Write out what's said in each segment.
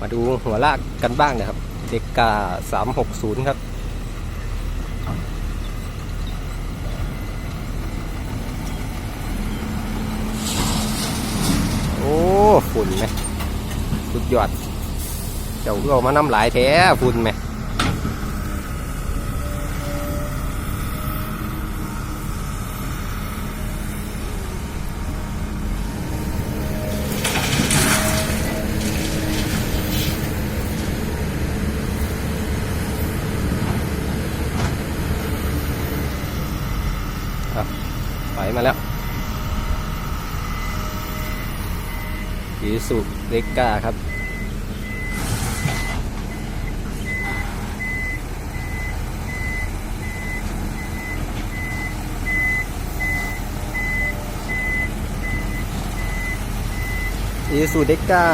มาดูหัวลากกันบ้างนะครับเด็กกา360ครับโอ้ฝุ่นไหมสุดยอด เจ้าเอามาน้ำหลายแท้ฝุ่นไหม มาแล้วอีสุเล็กก้าครับ อีสุเด็กก้า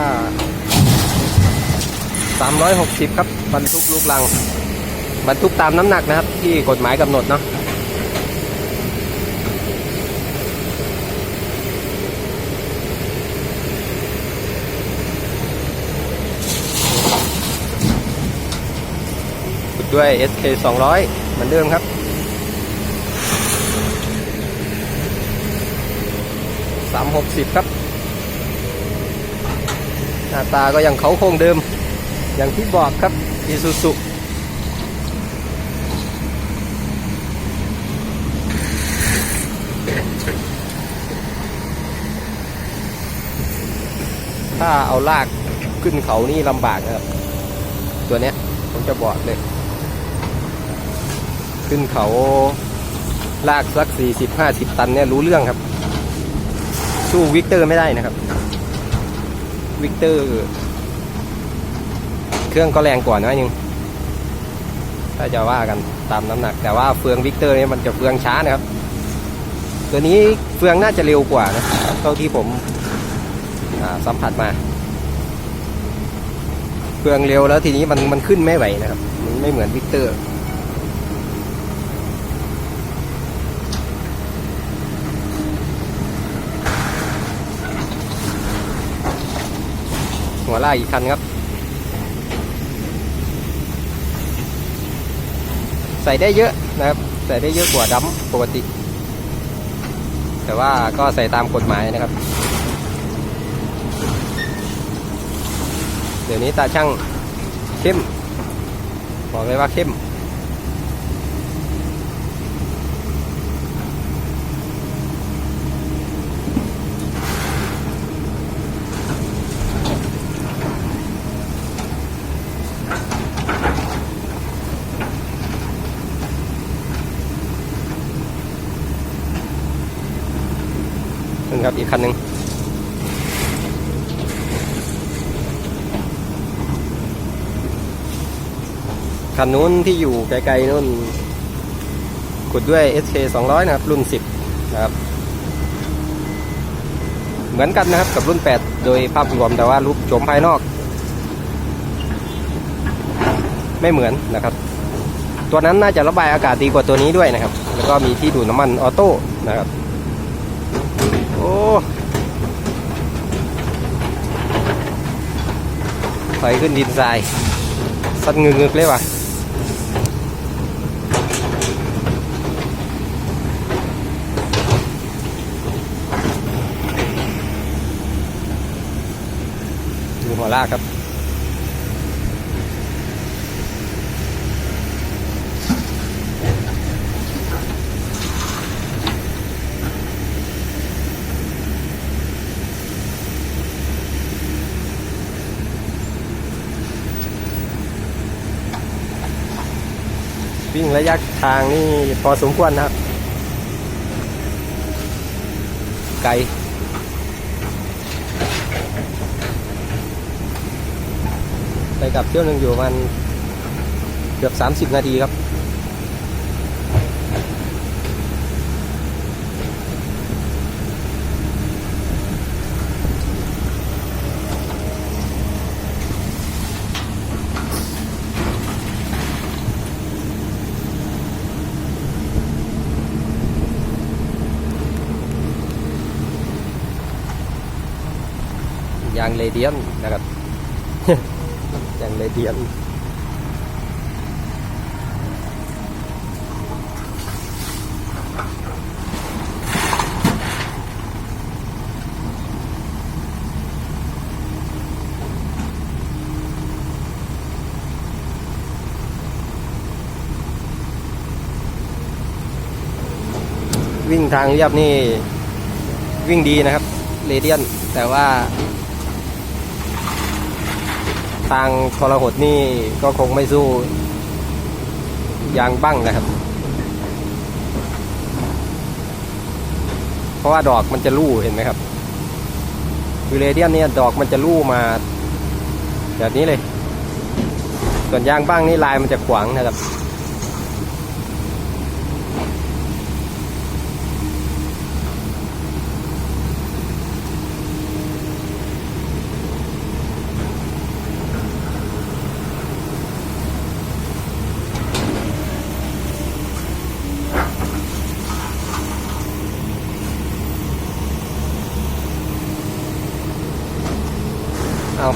360 ครับ บรรทุกลูกลัง บรรทุกตามน้ำหนักนะครับ ที่กฎหมายกำหนดเนาะ ด้วย SK 200เหมือนเดิมครับ 360 ครับ หน้าตาก็ยังเขาโครงเดิม อย่างที่บอกครับ Isuzu ถ้าเอาลากขึ้นเขานี่ลำบากครับ ตัวเนี้ยผมจะบอกเลย ขึ้นเขาลากสักสี่สิบห้าสิบตันเนี่ยรู้เรื่องครับ สู้วิกเตอร์ไม่ได้นะครับ วิกเตอร์ เครื่องก็แรงกว่าน้อยนึงถ้าจะว่ากันตามน้ำหนัก แต่ว่าเฟืองวิกเตอร์เนี่ยมันจะเฟืองช้านะครับ ตัวนี้เฟืองน่าจะเร็วกว่านะเท่าที่ผมสัมผัสมาเฟืองเร็วแล้วทีนี้มันมันขึ้นไม่ไหวนะครับ มันไม่เหมือนวิกเตอร์ หัวลากอีกคันครับ ใส่ได้เยอะนะครับ ใส่ได้เยอะกว่าดัมปกติ แต่ว่าก็ใส่ตามกฎหมายนะครับ เดี๋ยวนี้ตาช่างเข้มบอกเลยว่าเข้ม ครับ อีกคันหนึ่งคันนู้นที่อยู่ไกลๆนู้นขุดด้วย SK 200 นะครับ รุ่น 10 นะครับ เหมือนกันนะครับกับรุ่น 8 โดยภาพรวมแต่ว่ารูปโฉมภายนอก ไม่เหมือนนะครับ ตัวนั้นน่าจะระบายอากาศดีกว่าตัวนี้ด้วยนะครับ แล้วก็มีที่ดูดน้ำมันออโต้นะครับ โอ้ อยขึ้นดินทราย สันงึกๆเลยว่ะดูหัวลากครับ ระยะทางนี่พอสมควรนะครับ ไกลไปกับเที่ยวหนึ่งอยู่ประมันเกือบ 30 นาทีครับ ยางเรเดียมนะครับ ยางเรเดียนวิ่งทางเรียบนี่ วิ่งดีนะครับ เรเดียน แต่ว่า ทางทรหดนี่ก็คงไม่สู้ยางบั้งนะครับ เพราะว่าดอกมันจะลู่เห็นไหมครับคือเรเดียนเนี่ยดอกมันจะลู่มา แบบนี้เลย ส่วนยางบ้างนี่ลายมันจะขวางนะครับ เอา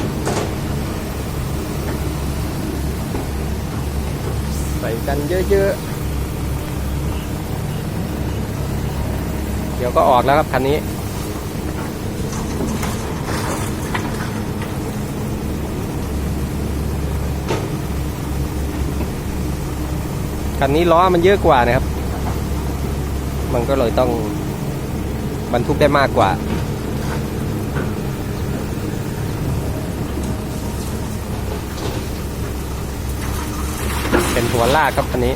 ใส่กันเยอะๆ เดี๋ยวก็ออกแล้วครับคันนี้ คันนี้ล้อมันเยอะกว่านะครับ มันก็เลยต้องบรรทุกได้มากกว่า เป็น หัวลากครับคันนี้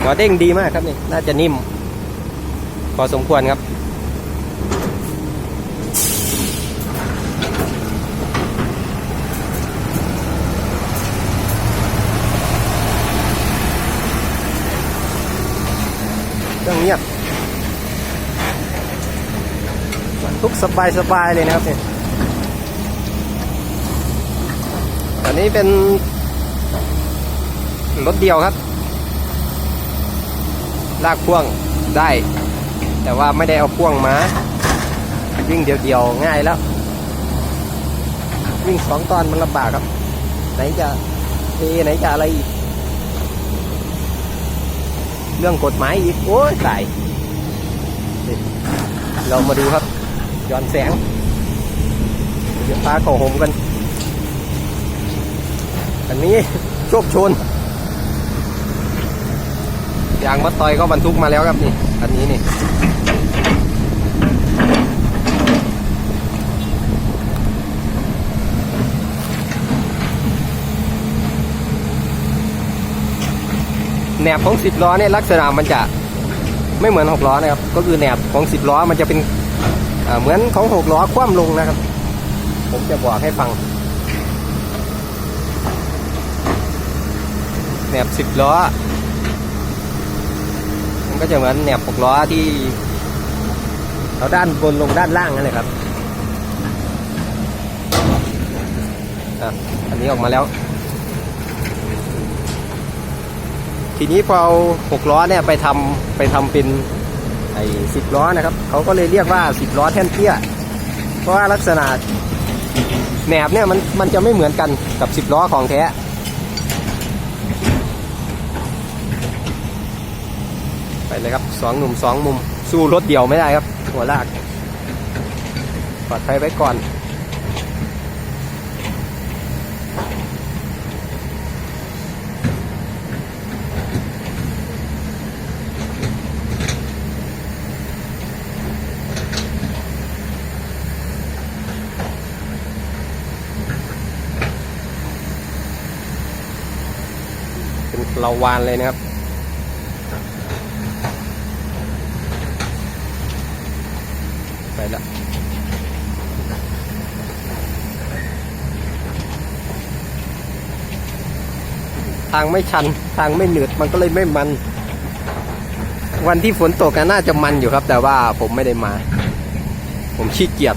หัวเด้งดีมากครับนี่ น่าจะนิ่ม พอสมควรครับ เครื่องเงียบ ทุกสบายสบายเลยนะครับเนี่ยอันนี้เป็นรถเดียวครับ ลากพ่วงได้ แต่ว่าไม่ได้เอาพ่วงมา วิ่งเดียวๆง่ายแล้ว วิ่งสองตอนมันลำบากครับ ไหนจะเทไหนจะอะไรอีก เรื่องกฎหมายอีก โอ้ยตายเรามาดูครับ ย้อนแสงเดี๋ยวพาเข้าหมกัน อันนี้โชคชนยางมัดตอยก็บรรทุกมาแล้วครับนี่ อันนี้นี่แหนบของสิบล้อเนี่ยลักษณะมันจะไม่เหมือนหกล้อนะครับ ก็คือแหนบของสิบล้อมันจะเป็น เหมือนของหกล้อคว่ำลงนะครับ ผมจะบอกให้ฟังแหนบสิบล้อ มันก็จะเหมือนแหนบหกล้อที่เอาด้านบนลงด้านล่างนั่นแหละครับอันนี้ออกมาแล้ว ทีนี้พอเอาหกล้อเนี่ยไปทำไปทำเป็น ไอ้สิบล้อนะครับ เขาก็เลยเรียกว่าสิบล้อแท่นเตี้ย เพราะว่าลักษณะแหนบเนี่ยมันมันจะไม่เหมือนกันกับสิบล้อของแท้ไปเลยครับสองหนุ่มสองมุมสู้รถเดี่ยวไม่ได้ครับ หัวลากปลอดภัยไว้ก่อนเป็น เราวานเลยนะครับไปละทางไม่ชันทางไม่หนืดมันก็เลยไม่มัน วันที่ฝนตกน่าจะมันอยู่ครับ แต่ว่าผมไม่ได้มา ผมขี้เกียจ